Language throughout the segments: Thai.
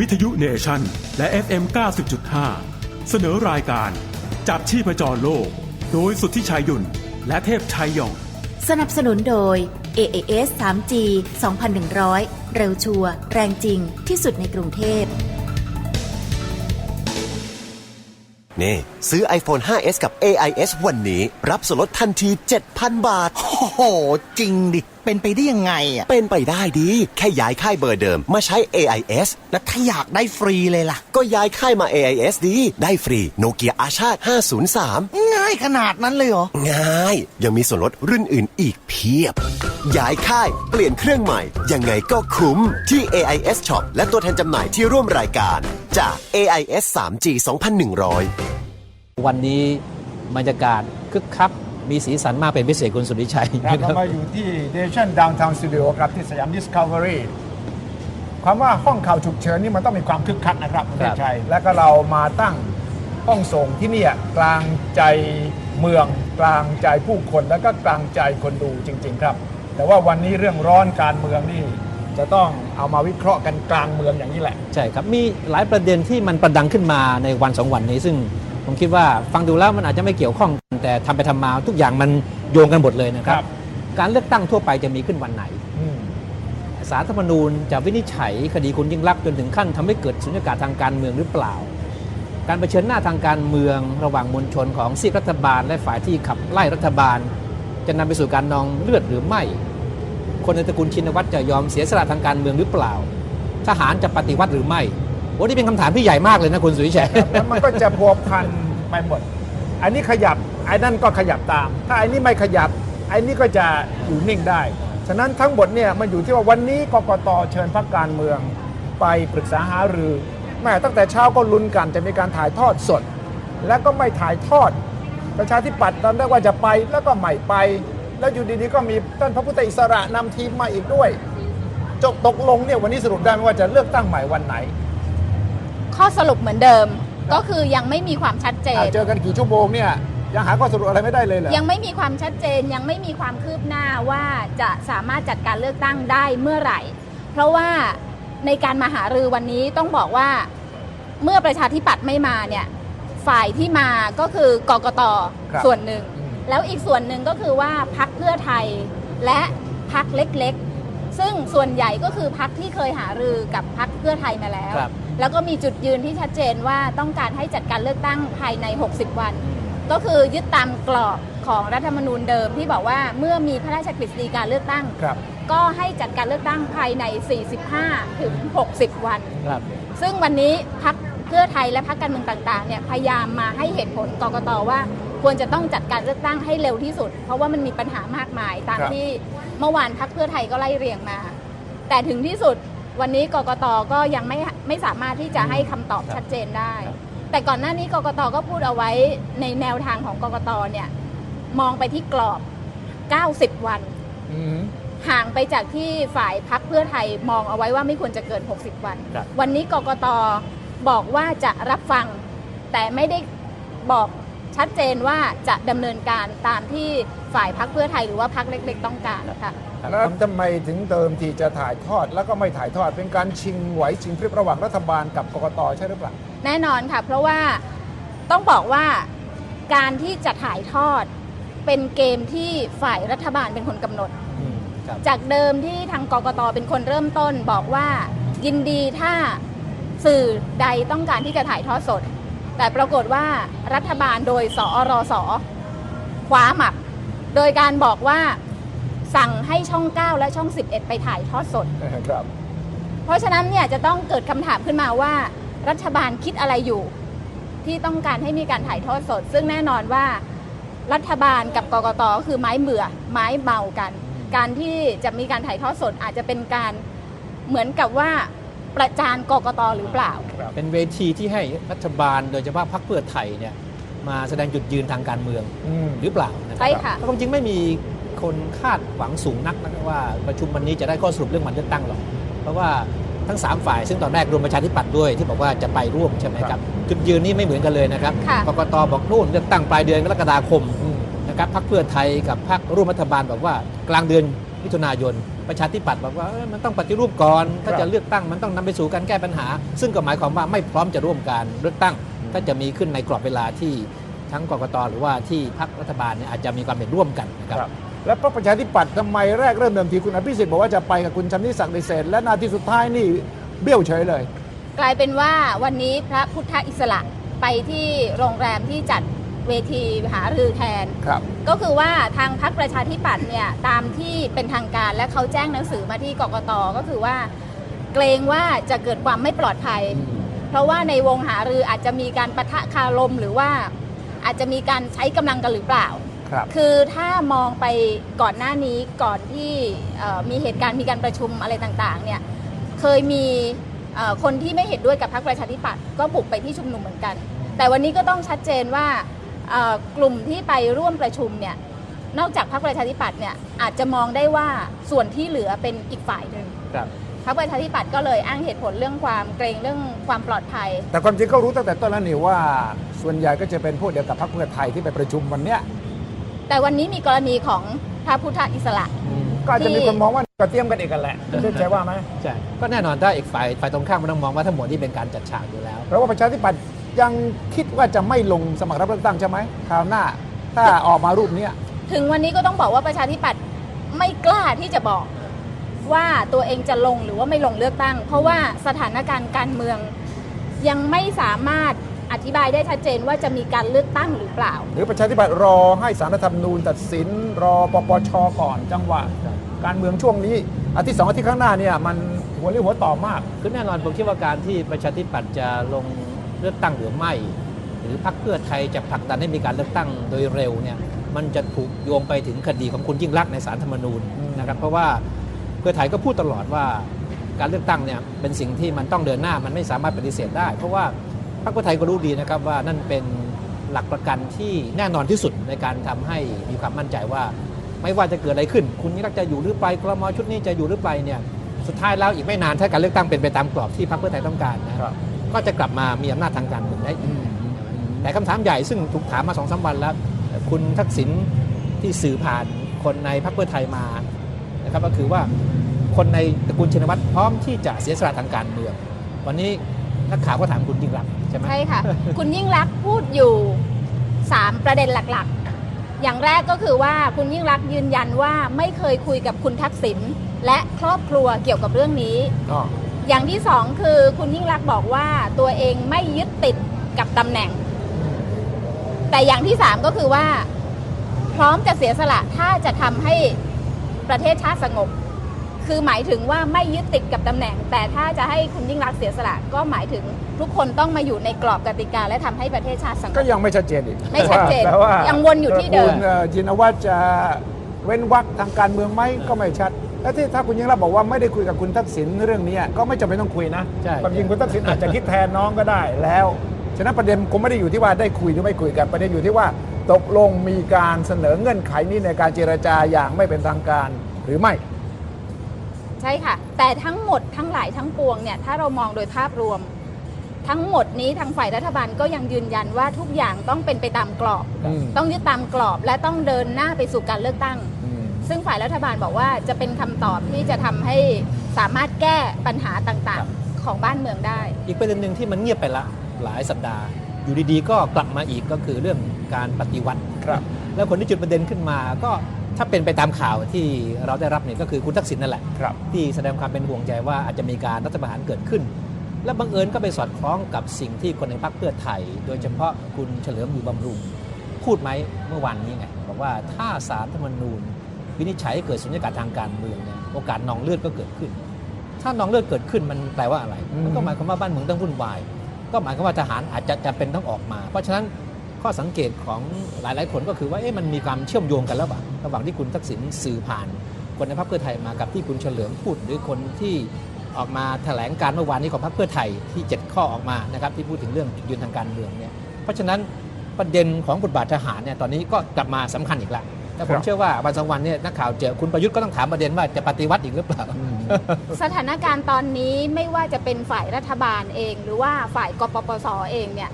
วิทยุเนชั่นและ FM 90.5 เสนอรายการจับชีพจรโลก โดยสุทธิชัยหยุ่น และเทพชัยหย่อง สนับสนุนโดย AAS 3G 2100 เร็วชัวร์แรงจริงที่สุดในกรุงเทพ นี่ ซื้อ iPhone 5s กับ AIS วันนี้ รับส่วนลดทันที 7,000 บาท โอ้โห จริงดิ เป็นไปได้ยังไงอะ เป็นไปได้ดี แค่ย้ายค่ายเบอร์เดิมมาใช้ AIS แล้วถ้าอยากได้ฟรีเลยล่ะ ก็ย้ายค่ายมา AIS ดี ได้ฟรีโนเกียอาชาติ 503 ง่ายขนาดนั้นเลยเหรอ ง่าย ยังมีส่วนลดรุ่นอื่นอีกเพียบ ย้ายค่ายเปลี่ยนเครื่องใหม่ ยังไงก็คุ้มที่ AIS Shop และตัวแทนจำหน่ายที่ร่วมรายการ จาก AIS 3G 2100 วันนี้บรรยากาศคึกคัก มีสีสันมากเป็นพิเศษคุณสุริชัยครับเรามาอยู่ที่ Nation Downtown Studio ครับที่สยาม Discovery ความว่าห้องข่าวฉุกเฉินนี่มันต้องมีความคึกคักนะครับคุณครัเทบพชัย แล้วก็เรามาตั้งห้องส่งที่เนี่ยกลางใจเมืองกลางใจผู้คนแล้วก็กลางใจคนดูจริง ๆ ครับ แต่ว่าวันนี้เรื่องร้อนการเมืองนี่จะต้องเอามาวิเคราะห์กันกลางเมืองอย่างนี้แหละ ใช่ครับ มีหลายประเด็นที่มันประดังขึ้นมาในวันสองวันนี้ซึ่ง ผมคิดว่าฟังดูแล้วมันอาจจะไม่เกี่ยวข้องกันแต่ทำไปทำมาทุกอย่างมันโยงกันหมดเลยนะครับครับ การเลือกตั้งทั่วไปจะมีขึ้นวันไหนอืมสารรัฐธรรมนูญจะวินิจฉัยคดีคุณยิ่งลักษณ์จนถึงขั้นทำให้เกิดสุญญากาศทางการเมืองหรือเปล่า การเผชิญหน้าทางการเมืองระหว่างมวลชนของซีกรัฐบาล และฝ่ายที่ขับไล่รัฐบาล จะนำไปสู่การนองเลือดหรือไม่ คนในตระกูลชินวัตรจะยอมเสียสละทางการเมืองหรือเปล่า ทหารจะปฏิวัติหรือไม่ โอ้นี่เป็นคำถามที่ใหญ่มากเลยนะคุณสุวิชัย แล้วมันก็จะพัวพันไปหมด อันนี้ขยับไอ้นั่นก็ขยับตาม ถ้าไอ้นี่ไม่ขยับไอ้นี่ก็จะอยู่นิ่งได้ ฉะนั้นทั้งหมดเนี่ยมันอยู่ที่ว่าวันนี้กกตเชิญพรรคการเมือง ไปปรึกษาหารือแม่ตั้งแต่เช้าก็ลุ้นกันจะมีการถ่ายทอดสด แล้วก็ไม่ถ่ายทอด ประชาธิปัตย์ตอนแรกว่าจะไปแล้วก็ไม่ไป แล้วอยู่ดีๆก็มีท่านพระพุทธอิสระนำทีมมาอีกด้วยจบตกลงเนี่ยวันนี้สรุปได้ไหมว่าจะเลือกตั้งใหม่วันไหน ข้อสรุปเหมือนเดิม ก็คือยังไม่มีความชัดเจนอะเจอกันกี่ชั่วโมงเนี่ยยังหาข้อสรุปอะไรไม่ได้เลยเหรอยังไม่มีความชัดเจนยังไม่มีความคืบหน้าว่าจะสามารถจัดการเลือกตั้งได้เมื่อไหร่ เพราะว่าในการมาหารือวันนี้ต้องบอกว่าเมื่อประชาธิปัตย์ไม่มาเนี่ยฝ่ายที่มาก็คือกกตครับส่วนหนึ่งอืมแล้วอีกส่วนหนึ่งก็คือว่าพักเพื่อไทยและพักเล็กๆ ซึ่งส่วนใหญ่ก็คือพักที่เคยหารือกับพักเพื่อไทยมาแล้วครับ แล้วก็มีจุดยืนที่ชัดเจนว่าต้องการให้จัดการเลือกตั้งภายใน 60 วัน ก็คือยึดตามกรอบของรัฐธรรมนูญเดิมที่บอกว่าเมื่อมีพระราชกฤษฎีการเลือกตั้ง ครับ ก็ให้จัดการเลือกตั้งภายใน 45 ถึง 60 วัน ครับ ซึ่งวันนี้พักเพื่อไทยและพักการเมืองต่างๆเนี่ยพยายามมาให้เหตุผลกกตว่าควรจะต้องจัดการเลือกตั้งให้เร็วที่สุด เพราะว่ามันมีปัญหามากมายตามครับ ที่เมื่อวานพักเพื่อไทยก็ไล่เรียงมา แต่ถึงที่สุด วันนี้กกตก็ยังไม่ไม่สามารถที่จะให้คำตอบชัดเจนได้ แต่ก่อนหน้านี้กกตก็พูดเอาไว้ในแนวทางของกกตเนี่ยมองไปที่กรอบ 90 วัน อืม ห่างไปจากที่ฝ่ายพักเพื่อไทยมองเอาไว้ว่าไม่ควรจะเกิน 60 วัน ครับ วันนี้กกตบอกว่าจะรับฟัง แต่ไม่ได้บอกชัดเจนว่าจะดำเนินการตามที่ฝ่ายพักเพื่อไทยหรือว่าพักเล็ก ๆ ต้องการค่ะ แล้วทำไมถึงเติมทีจะถ่ายทอด แล้วก็ไม่ถ่ายทอดเป็นการชิงไหวชิงพริบระหว่างรัฐบาลกับกกตใช่หรือเปล่าแน่นอนค่ะ เพราะว่าต้องบอกว่าการที่จะถ่ายทอดเป็นเกมที่ฝ่ายรัฐบาลเป็นคนกำหนดอืมครับจากเดิมที่ทางกกตเป็นคนเริ่มต้นบอกว่ายินดีถ้าสื่อใดต้องการที่จะถ่ายทอดสด แต่ปรากฏว่ารัฐบาลโดยสอรสคว้าหมับ โดยการบอกว่า สั่งให้ช่อง 9 และช่อง 11 ไปถ่ายทอดสด ครับ เพราะฉะนั้นเนี่ยจะต้องเกิดคำถามขึ้นมาว่ารัฐบาลคิดอะไรอยู่ ที่ต้องการให้มีการถ่ายทอดสด ซึ่งแน่นอนว่ารัฐบาลกับกกตก็คือไม้เบื่อไม้เมากัน การที่จะมีการถ่ายทอดสดอาจจะเป็นการเหมือนกับว่าประจานกกตหรือเปล่า เป็นเวทีที่ให้รัฐบาลโดยเฉพาะพรรคเพื่อไทยเนี่ยมาแสดงจุดยืนทางการเมืองอืมหรือเปล่านะครัใช่ค่ะเพราะความจริงไม่มี คนคาดหวังสูงนักนะว่าประชุมวันนี้จะได้ข้อสรุปเรื่องวันเลือกตั้งหรอกเพราะว่าทั้ง 3 ฝ่าย ซึ่งตอนแรกรวมประชาธิปัตย์ด้วยที่บอกว่าจะไปร่วมใช่ไหมครับ จุดยืนนี่ไม่เหมือนกันเลยนะครับค่ะกกตบอกนู่นเลือกตั้งปลายเดือนกรกฎาคมอืมนะครับพรรคเพื่อไทยกับพรรคร่วมรัฐบาลบอกว่ากลางเดือนมิถุนายน ประชาธิปัตย์บอกว่าเอ้ยมันต้องปฏิรูปก่อน ถ้าครับจะเลือกตั้งมันต้องนำไปสู่การแก้ปัญหา ซึ่งก็หมายความว่าไม่พร้อมจะร่วมการเลือกตั้งถ้าจะมีขึ้นในกรอบเวลาที่ทั้งกกตหรือว่าที่พรรครัฐบาลเนี่ยอาจจะมีความเห็นร่วมกันนะครับครับ แล้วพรรคประชาธิปัตย์ทำไมแรกเริ่มเดิมทีคุณอภิสิทธิ์บอกว่าจะไปกับคุณชำนิศักดิ์ดิเศษและนาทีสุดท้ายนี่เบี้ยวเฉยเลย กลายเป็นว่าวันนี้พระพุทธอิสระไปที่โรงแรมที่จัดเวทีหารือแทน ครับ ก็คือว่าทางพรรคประชาธิปัตย์เนี่ยตามที่เป็นทางการและเขาแจ้งหนังสือมาที่กกตก็คือว่า เกรงว่าจะเกิดความไม่ปลอดภัย เพราะว่าในวงหารืออาจจะมีการปะทะคารมหรือว่าอาจจะมีการใช้กำลังกันหรือเปล่า ครับ คือถ้ามองไปก่อนหน้านี้ก่อนที่เอ่อมีเหตุการณ์มีการประชุมอะไรต่างๆเนี่ยเคยมีเอ่อคนที่ไม่เห็นด้วยกับพรรคประชาธิปัตย์ก็บุกไปที่ชุมนุมเหมือนกัน แต่วันนี้ก็ต้องชัดเจนว่าเอ่อกลุ่มที่ไปร่วมประชุมเนี่ยนอกจากพรรคประชาธิปัตย์เนี่ยอาจจะมองได้ว่าส่วนที่เหลือเป็นอีกฝ่ายหนึ่งครับพรรคประชาธิปัตย์ก็เลยอ้างเหตุผลเรื่องความเกรงเรื่องความปลอดภัย แต่ความจริงก็รู้ตั้งแต่ต้นแล้วนี่ว่า ส่วนใหญ่ก็จะเป็นพวกเดียวกับพรรคเพื่อไทยที่ไปประชุมวันเนี้ย แต่วันนี้มีกรณีของพระพุทธอิสระ ก็อาจจะมีคนมองว่าก็เตรียมกันเองกันแหละเชื่อใจว่าไหมใช่ก็แน่นอนถ้าอีกฝ่ายฝ่ายตรงข้ามมันต้องมองว่าทั้งหมดที่เป็นการจัดฉากอยู่แล้วเพราะว่าประชาธิปัตย์ยังคิดว่าจะไม่ลงสมัครรับเลือกตั้งใช่ไหมคราวหน้า ถ้าออกมารูปเนี้ยถึงวันนี้ก็ต้องบอกว่าประชาธิปัตย์ไม่กล้าที่จะบอกว่าตัวเองจะลงหรือว่าไม่ลงเลือกตั้ง เพราะว่าสถานการณ์การเมืองยังไม่สามารถ อธิบายได้ชัดเจนว่าจะมีการเลือกตั้งหรือเปล่า หรือประชาธิปัตย์รอให้สารรัฐธรรมนูญตัดสิน รอปปชก่อนจังหวะ การเมืองช่วงนี้อาทิตย์สองอาทิตย์ข้างหน้าเนี่ยมันหัวเรียวหัวต่อมาก คือแน่นอนผมคิดว่าการที่ประชาธิปัตย์จะลงเลือกตั้งหรือไม่ หรือพรรคเพื่อไทยจะผลักดันให้มีการเลือกตั้งโดยเร็วเนี่ยมันจะถูกโยงไปถึงคดีของคุณยิ่งรักษณ์ในศาลธรรมนูญอืมนะครับเพราะว่าเพื่อไทยก็พูดตลอดว่าการเลือกตั้งเนี่ยเป็นสิ่งที่มันต้องเดินหน้ามันไม่สามารถปฏิเสธได้ เพราะว่า พรรคเพื่อไทยก็รู้ดีนะครับว่านั่นเป็นหลักประกันที่แน่นอนที่สุดในการทำให้มีความมั่นใจว่า ไม่ว่าจะเกิดอะไรขึ้น คุณยิ่งรักษณ์จะอยู่หรือไปกรมชุดนี้จะอยู่หรือไปเนี่ยสุดท้ายแล้วอีกไม่นานถ้าการเลือกตั้งเป็นไปตามกรอบที่พรรคเพื่อไทยต้องการนะครับก็จะกลับมามีอำนาจทางการเมืองได้อีกแต่คำถามใหญ่ซึ่งถูกถามมาสองสาวันแล้ว คุณทักษิณที่สื่อผ่านคนในพรรคเพื่อไทยมานะครับก็คือว่าคนในตระกูลชินวัตรพร้อมที่จะเสียสละทางการเมือง วันนี้นักข่าวก็ถามคุณยิ่งรักษณ์ ใช่ไหมใช่ค่ะ คุณยิ่งรักษณ์พูดอยู่ 3 ประเด็นหลักๆ อย่างแรกก็คือว่าคุณยิ่งรักษณ์ยืนยันว่าไม่เคยคุยกับคุณทักษิณและครอบครัวเกี่ยวกับเรื่องนี้ก็อย่างที่สองคือคุณยิ่งรักษณ์บอกว่าตัวเองไม่ยึดติดกับตำแหน่ง แต่อย่างที่สามก็คือว่า พร้อมจะเสียสละถ้าจะทำให้ประเทศชาติสงบ คือหมายถึงว่าไม่ยึดติดกับตำแหน่ง แต่ถ้าจะให้คุณยิ่งรักษณ์เสียสละก็หมายถึง ทุกคนต้องมาอยู่ในกรอบกติกาและทำให้ประเทศชาติสงก็บยังไม่ชัดเจนอีกไม่ชัดเจนแต่ว่ายังวนอยู่ที่เดิมตระกูลอ่อจินวัตรจะเว้นวรรคทางการเมืองไหมก็ไม่ชัดและที่ถ้าคุณยิ่งรักษณ์บอกว่าไม่ได้คุยกับคุณทักษิณเรื่องนี้ก็ไม่จำเป็นต้องคุยนะใช่ความจริงคุณทักษิณอาจจะคิดแทนน้องก็ได้แล้วฉะนั้นประเด็นคงไม่ได้อยู่ที่ว่าได้คุยหรือไม่คุยกันประเด็นอยู่ที่ว่าตกลงมีการเสนอเงื่อนไขนี้ในการเจรจาอย่างไม่เป็นทางการหรือไม่ ใช่ค่ะ แต่ทั้งหมดทั้งหลายทั้งปวงเนี่ยถ้าเรามองโดยภาพรวม ทั้งหมดนี้ทางฝ่ายรัฐบาลก็ยังยืนยันว่าทุกอย่างต้องเป็นไปตามกรอบ อืม ต้องยึดตามกรอบและต้องเดินหน้าไปสู่การเลือกตั้ง อืม ซึ่งฝ่ายรัฐบาลบอกว่าจะเป็นคำตอบที่จะทำให้สามารถแก้ปัญหาต่างๆของบ้านเมืองได้ อีกประเด็นหนึ่งที่มันเงียบไปละหลายสัปดาห์ อยู่ดีๆ ก็กลับมาอีกก็คือเรื่องการปฏิวัติ ครับ แล้วคนที่จุดประเด็นขึ้นมาก็ถ้าเป็นไปตามข่าวที่เราได้รับเนี่ยก็คือคุณทักษิณนั่นแหละ ครับ ที่แสดงความเป็นห่วงใจว่าอาจจะมีการรัฐประหารเกิดขึ้น และบังเอิญก็ไปสอดคล้องกับสิ่งที่คนในพรรคเพื่อไทย โดยเฉพาะคุณเฉลิมอยู่บำรุง พูดไหมเมื่อวานนี้ไงบอกว่าถ้าสารรัฐธรรมนูญ วินิจฉัยให้เกิดสุญญากาศทางการเมืองเนี่ยโอกาสนองเลือดก็เกิดขึ้น ถ้านองเลือดเกิดขึ้นมันแปลว่าอะไรอืมมันก็หมายความว่าบ้านเมืองต้องวุ่นวาย ก็หมายความว่าทหารอาจจะจำเป็นต้องออกมา เพราะฉะนั้นข้อสังเกตของหลาย ๆ คนก็คือว่าเอ๊ะมันมีความเชื่อมโยงกันแล้วเปล่าระหว่างที่คุณทักษิณสื่อผ่าน คนในพรรคเพื่อไทยมากับที่คุณเฉลิมพูดหรือคนที่ ออกมาแถลงการเมื่อวานนี้ของพรรคเพื่อไทยที่ 7 ข้อออกมานะครับที่พูดถึงเรื่องจุดยืนทางการเมืองเนี่ยเพราะฉะนั้นประเด็นของบทบาททหารเนี่ยตอนนี้ก็กลับมาสำคัญอีกแล้วแต่ผมเชื่อว่าวันสองวันเนี่ยนักข่าวเจอคุณประยุทธ์ก็ต้องถามประเด็นว่าจะปฏิวัติอีกหรือเปล่า สถานการณ์ตอนนี้ไม่ว่าจะเป็นฝ่ายรัฐบาลเอง หรือว่าฝ่ายกปปสเองเนี่ย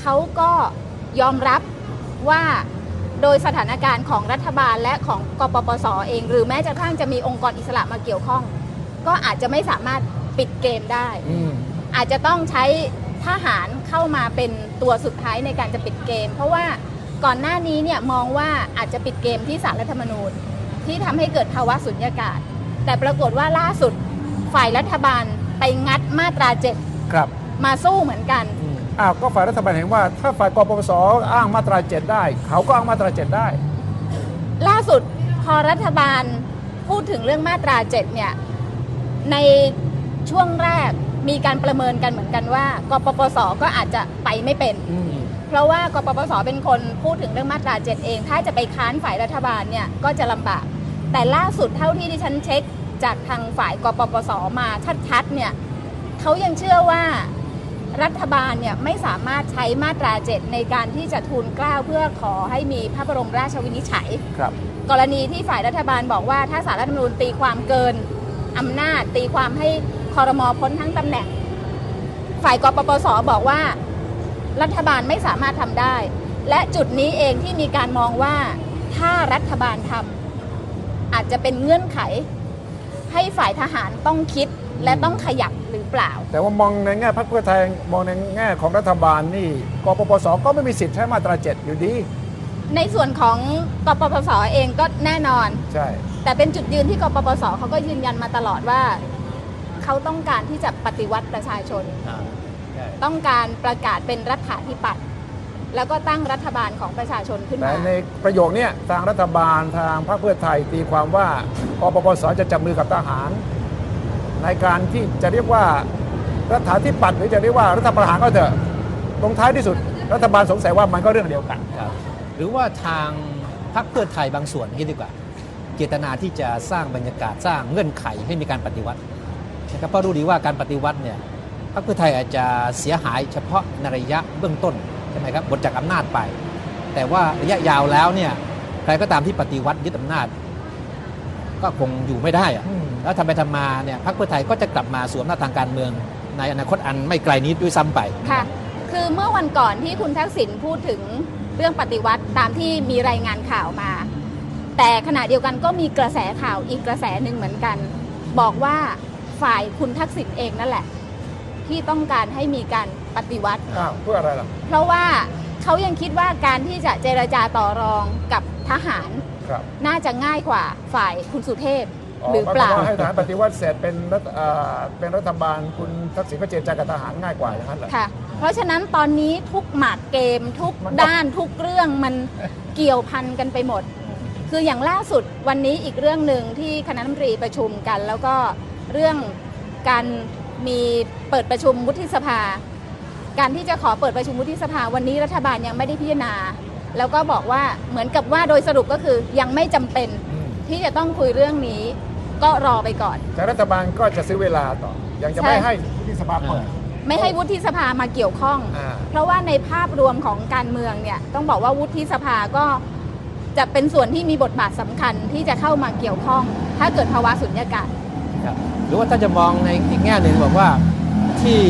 เขาก็ยอมรับว่าโดยสถานการณ์ของรัฐบาลและของกปปสเอง หรือแม้จะกระทั่งจะมีองค์กรอิสระมาเกี่ยวข้อง ก็อาจจะไม่สามารถปิดเกมได้ อืม อาจจะต้องใช้ทหารเข้ามาเป็นตัวสุดท้ายในการจะปิดเกม เพราะว่าก่อนหน้านี้เนี่ยมองว่าอาจจะปิดเกมที่สารรัฐธรรมนูญ ที่ทำให้เกิดภาวะสุญญากาศ แต่ปรากฏว่าล่าสุดฝ่ายรัฐบาลไปงัดมาตราเจ็ดครับมาสู้เหมือนกัน อืมอ้าวก็ฝ่ายรัฐบาลเห็นว่า ถ้าฝ่ายกปปสอ้างมาตราเจ็ดได้ เขาก็อ้างมาตราเจ็ดได้ ล่าสุดพอรัฐบาลพูดถึงเรื่องมาตราเจ็ดเนี่ย ในช่วงแรกมีการประเมินกันเหมือนกันว่ากปปสก็อาจจะไปไม่เป็น อืม เพราะว่ากปปสเป็นคนพูดถึงเรื่องมาตราเจ็ดเอง ถ้าจะไปค้านฝ่ายรัฐบาลเนี่ยก็จะลำบาก แต่ล่าสุดเท่าที่ดิฉันเช็คจากทางฝ่ายกปปสมาชัดๆเนี่ยเขายังเชื่อว่ารัฐบาลเนี่ยไม่สามารถใช้มาตราเจ็ดในการที่จะทูลเกล้าเพื่อขอให้มีพระบรมราชวินิจฉัย ครับ กรณีที่ฝ่ายรัฐบาลบอกว่าถ้าสารรัฐธรรมนูญตีความเกิน อำนาจตีความให้คอรมอพ้นทั้งตำแหน่ง ฝ่ายกปปสบอกว่า รัฐบาลไม่สามารถทำได้ และจุดนี้เองที่มีการมองว่าถ้ารัฐบาลทำอาจจะเป็นเงื่อนไข ให้ฝ่ายทหารต้องคิดและต้องขยับหรือเปล่า แต่ว่ามองในแง่พรรคเพื่อไทยมองในแง่ของรัฐบาลนี่กปปสก็ไม่มีสิทธิ์ใช้มาตราเจ็ดอยู่ดี ในส่วนของกปปสเองก็แน่นอน ใช่ แต่เป็นจุดยืนที่กปปสเขาก็ยืนยันมาตลอดว่า เขาต้องการที่จะปฏิวัติประชาชนต้องการประกาศเป็นรัฐาธิปัตย์แล้วก็ตั้งรัฐบาลของประชาชนขึ้นแต่มา ในประโยคเนี้ยทางรัฐบาลทางพรรคเพื่อไทยตีความว่ากปปสจะจับมือกับทหาร ในการที่จะเรียกว่ารัฐาธิปัตย์หรือจะเรียกว่ารัฐประหารก็เถอะตรงท้ายที่สุด รัฐบาลสงสัยว่ามันก็เรื่องเดียวกัน ครับหรือว่าทางพรรคเพื่อไทยบางส่วนนี้ดีกว่า เจตนาที่จะสร้างบรรยากาศสร้างเงื่อนไขให้มีการปฏิวัตินะครับเพราะรู้ดีว่าการปฏิวัติเนี่ยพรรคเพื่อไทยอาจจะเสียหายเฉพาะในระยะเบื้องต้นใช่ไหมครับบทจากอำนาจไป แต่ว่าระยะยาวแล้วเนี่ยใครก็ตามที่ปฏิวัติยึดอำนาจ ก็คงอยู่ไม่ได้อะแล้วทำไปทำมาเนี่ยพรรคเพื่อไทยก็จะกลับมาสวมหน้าทางการเมือง ในอนาคตอันไม่ไกลนี้ด้วยซ้ำไปค่ะคือเมื่อวันก่อนที่คุณทักษิณพูดถึงเรื่องปฏิวัติตามที่มีรายงานข่าวมา แต่ขณะเดียวกันก็มีกระแสข่าวอีกกระแสหนึ่งเหมือนกัน บอกว่าฝ่ายคุณทักษิณเองนั่นแหละ ที่ต้องการให้มีการปฏิวัติอ้าวเพื่ออะไรล่ะ เพราะว่าเขายังคิดว่าการที่จะเจรจาต่อรองกับทหารครับน่าจะง่ายกว่าฝ่ายคุณสุเทพหรือเปล่าหมยความว่ให้ทหารปฏิวัติเสร็จเป็นรัฐเอ่อเป็นรัฐบาลคุณทักษิณก็เจรจากับทหารง่ายกว่าอย่างนั้นเหรอค่ะ เพราะฉะนั้นตอนนี้ทุกหมากเกมทุกมันก็ด้านทุกเรื่องมันเกี่ยวพันกันไปหมด คืออย่างล่าสุดวันนี้อีกเรื่องหนึ่งที่คณะรัฐมนตรีประชุมกัน แล้วก็เรื่องการมีเปิดประชุมวุฒิสภา การที่จะขอเปิดประชุมวุฒิสภา วันนี้รัฐบาลยังไม่ได้พิจารณา แล้วก็บอกว่าเหมือนกับว่าโดยสรุปก็คือยังไม่จำเป็นอืมที่จะต้องคุยเรื่องนี้ ก็รอไปก่อน แต่รัฐบาลก็จะซื้อเวลาต่อ ยังจะไม่ใช่ ให้ที่สภาเปิด ไม่ให้วุฒิสภามาเกี่ยวข้อง อ่า เพราะว่าในภาพรวมของการเมืองเนี่ยต้องบอกว่าวุฒิสภาก็ จะเป็นส่วนที่มีบทบาทสำคัญที่จะเข้ามาเกี่ยวข้อง ถ้าเกิดภาวะสุญญากาศครับหรือว่าถ้าจะมองในอีกแง่หนึ่งบอกว่าที่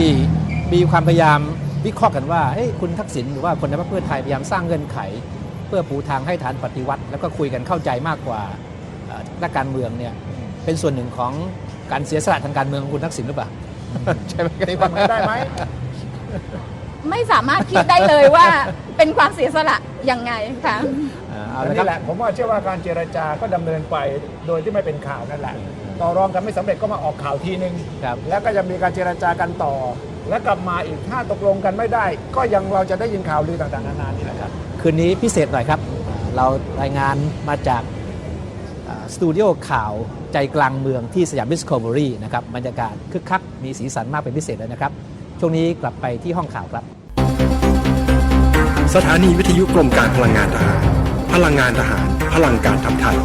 มีความพยายามวิเคราะห์กันว่าเอ้ยคุณทักษิณหรือว่าคนในพรรคเพื่อไทยพยายามสร้างเงื่อนไข เพื่อปูทางให้ฐานปฏิวัติ แล้วก็คุยกันเข้าใจมากกว่าเอ่อนักการเมืองเนี่ยเป็นส่วนหนึ่งของการเสียสละทางการเมืองของคุณทักษิณหรือเปล่าใช่ไหมตีความกันได้ไหมไม่สามารถคิดได้เลยว่าเป็นความเสียสละยังไงค่ะอ่า เอาอันละครันี้บแหละผมว่าเชื่อว่าการเจรจาก็ดำเนินไปโดยที่ไม่เป็นข่าวนั่นแหละต่อรองกันไม่สำเร็จก็มาออกข่าวทีนึงครับ แล้วก็จะมีการเจรจากันต่อ แล้วกลับมาอีกถ้าตกลงกันไม่ได้ ก็ยังเราจะได้ยินข่าวลือต่างๆนานานี่แหละครับ คืนนี้พิเศษหน่อยครับเรารายงานมาจากอ่าสตูดิโอข่าวใจกลางเมืองที่สยามดิสคัฟเวอรี่นะครับบรรยากาศคึกคักมีสีสันมากเป็นพิเศษเลยนะครับ ช่วงนี้กลับไปที่ห้องข่าวครับ สถานีวิทยุกรมการพลังงานทหาร พลังงานทหาร พลังการทำไทย